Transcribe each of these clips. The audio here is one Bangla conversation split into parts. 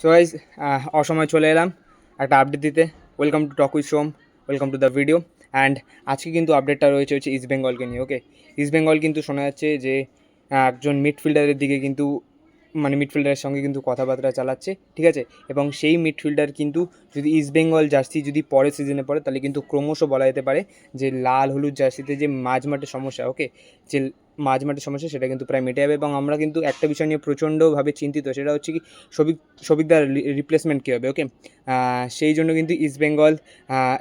সো গাইজ অসময় চলে এলাম একটা আপডেট দিতে। Welcome to talk with Som welcome to the video and আজকে কিন্তু আপডেটটা রয়েছে হচ্ছে ইস্ট বেঙ্গলকে নিয়ে ওকে ইস্ট বেঙ্গল কিন্তু শোনা যাচ্ছে যে একজন মিডফিল্ডারের দিকে কিন্তু মানে মিডফিল্ডারের সঙ্গে কিন্তু কথাবার্তা চালাচ্ছে, ঠিক আছে? এবং সেই মিডফিল্ডার কিন্তু যদি ইস্ট বেঙ্গল জার্সি যদি পরের সিজনে পড়ে তাহলে কিন্তু ক্রমশ বলা যেতে পারে যে লাল হলুদ জার্সিতে যে মাঝমাঠে সমস্যা ওকে যে মাঝমাঠের সমস্যা, সেটা কিন্তু প্রায় মিটে যাবে এবং আমরা কিন্তু একটা বিষয় নিয়ে প্রচণ্ডভাবে চিন্তিত, সেটা হচ্ছে কি সবিক, সবিকদার রিপ্লেসমেন্ট কী হবে ওকে সেই জন্য কিন্তু ইস্ট বেঙ্গল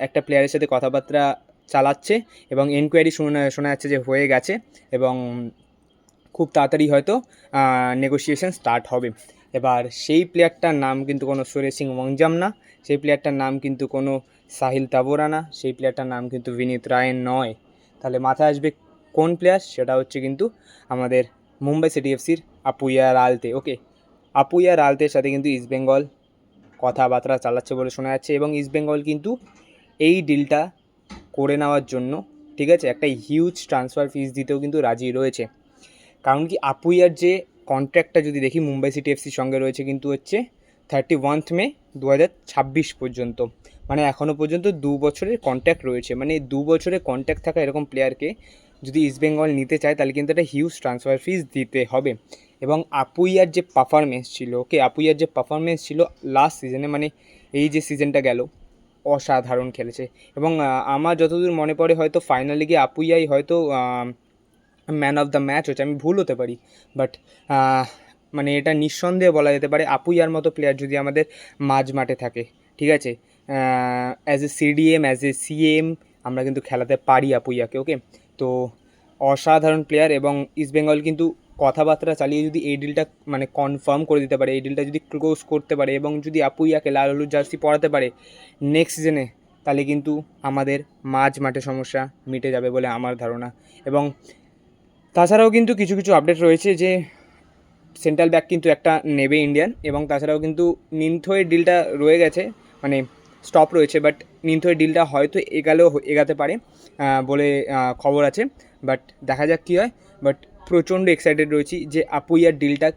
একটা প্লেয়ারের সাথে কথাবার্তা চালাচ্ছে এবং এনকোয়ারি শোনা শোনা যাচ্ছে যে হয়ে গেছে এবং খুব তাড়াতাড়ি হয়তো নেগোসিয়েশন স্টার্ট হবে। এবার সেই প্লেয়ারটার নাম কিন্তু কোনো সুরেশ ওয়াংজাম না, সেই প্লেয়ারটার নাম কিন্তু কোনো সাহিল তাবোরা না, সেই প্লেয়ারটার নাম কিন্তু বিনীত রায় নয়। তাহলে মাথায় আসবে কোন প্লেয়ার সেটা হচ্ছে কিন্তু আমাদের মুম্বাই সিটি এফসির আপুইয়া রালতে। ওকে, আপুইয়া রালতের সাথে কিন্তু ইস্ট বেঙ্গল কথাবার্তা চালাচ্ছে বলে শোনা যাচ্ছে এবং ইস্ট বেঙ্গল কিন্তু এই ডিলটা করে নেওয়ার জন্য, ঠিক আছে, একটা হিউজ ট্রান্সফার ফিস দিতেও কিন্তু রাজি রয়েছে। কারণ কি আপুইয়ার যে কন্ট্রাক্টটা যদি দেখি, মুম্বাই সিটি এফসির সঙ্গে রয়েছে কিন্তু হচ্ছে থার্টি ওয়ান্থ মে দু ছাব্বিশ পর্যন্ত। মানে এখনও পর্যন্ত দু বছরের কন্ট্যাক্ট রয়েছে। মানে দু বছরের কন্ট্যাক্ট থাকা এরকম প্লেয়ারকে যদি ইস্টবেঙ্গল নিতে চায়, তাহলে কিন্তু একটা হিউজ ট্রান্সফার ফিস দিতে হবে। এবং আপুইয়ার যে পারফরমেন্স ছিল ওকে আপুইয়ার যে পারফরমেন্স ছিল লাস্ট সিজনে মানে এই যে সিজনটা গেল, অসাধারণ খেলেছে। এবং আমার যতদূর মনে পড়ে হয়তো ফাইনালে গিয়ে আপুইয়াই হয়তো ম্যান অফ দ্য ম্যাচ হচ্ছে আমি ভুল হতে পারি। বাট মানে এটা নিঃসন্দেহে বলা যেতে পারে আপুইয়ার মতো প্লেয়ার যদি আমাদের মাঝ মাঠে থাকে, ঠিক আছে? As a CDM as a CM আমরা কিন্তু খেলাতে পারি আপুইয়াকে ওকে তো, অসাধারণ প্লেয়ার এবং ইস্টবেঙ্গল কিন্তু কথাবার্তা চালিয়ে যদি এই ডিলটা মানে কনফার্ম করে দিতে পারে, এই ডিলটা যদি ক্লোজ করতে পারে এবং যদি আপুইয়াকে লাল হলুদ জার্সি পরাতে পারে নেক্সট সিজনে তাহলে কিন্তু আমাদের মাঝ মাঠে সমস্যা মিটে যাবে বলে আমার ধারণা। এবং তাছাড়াও কিন্তু কিছু কিছু আপডেট রয়েছে যে সেন্ট্রাল ব্যাক কিন্তু একটা নেবে ইন্ডিয়ান এবং তাছাড়াও কিন্তু নিনথোয়ের ডিলটা রয়ে গেছে মানে স্টপ রয়েছে বাট নিনথোয়ের ডিলটা হয়তো এগালেও এগাতে পারে বলে খবর আছে বাট দেখা যাক কী হয় বাট প্রচণ্ড এক্সাইটেড রয়েছি যে আপুইয়ার ডিলটা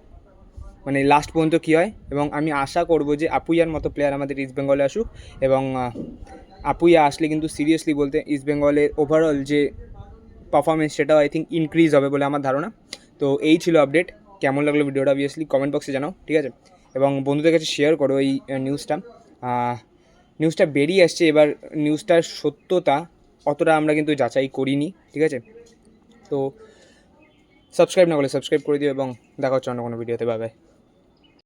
মানে লাস্ট পর্যন্ত কী হয়, এবং আমি আশা করব যে আপুইয়ার মতো প্লেয়ার আমাদের ইস্ট বেঙ্গলে আসুক, এবং আপুইয়া আসলে কিন্তু সিরিয়াসলি বলতে ইস্ট বেঙ্গলের ওভারঅল যে পারফরমেন্স সেটাও আই থিঙ্ক ইনক্রিজ হবে বলে আমার ধারণা। তো এই ছিল আপডেট কেমন লাগল ভিডিওটা অবভিয়াসলি কমেন্ট বক্সে জানাও, ঠিক আছে? এবং বন্ধুদের কাছে শেয়ার করো এই নিউজটা নিউজটা বেরিয়ে আসছে, এবার নিউজটার সত্যতা অতটা আমরা কিন্তু যাচাই করিনি, ঠিক আছে? তো সাবস্ক্রাইব না করলে সাবস্ক্রাইব করে দিও এবং দেখা হচ্ছে অন্য কোনো ভিডিওতে বাই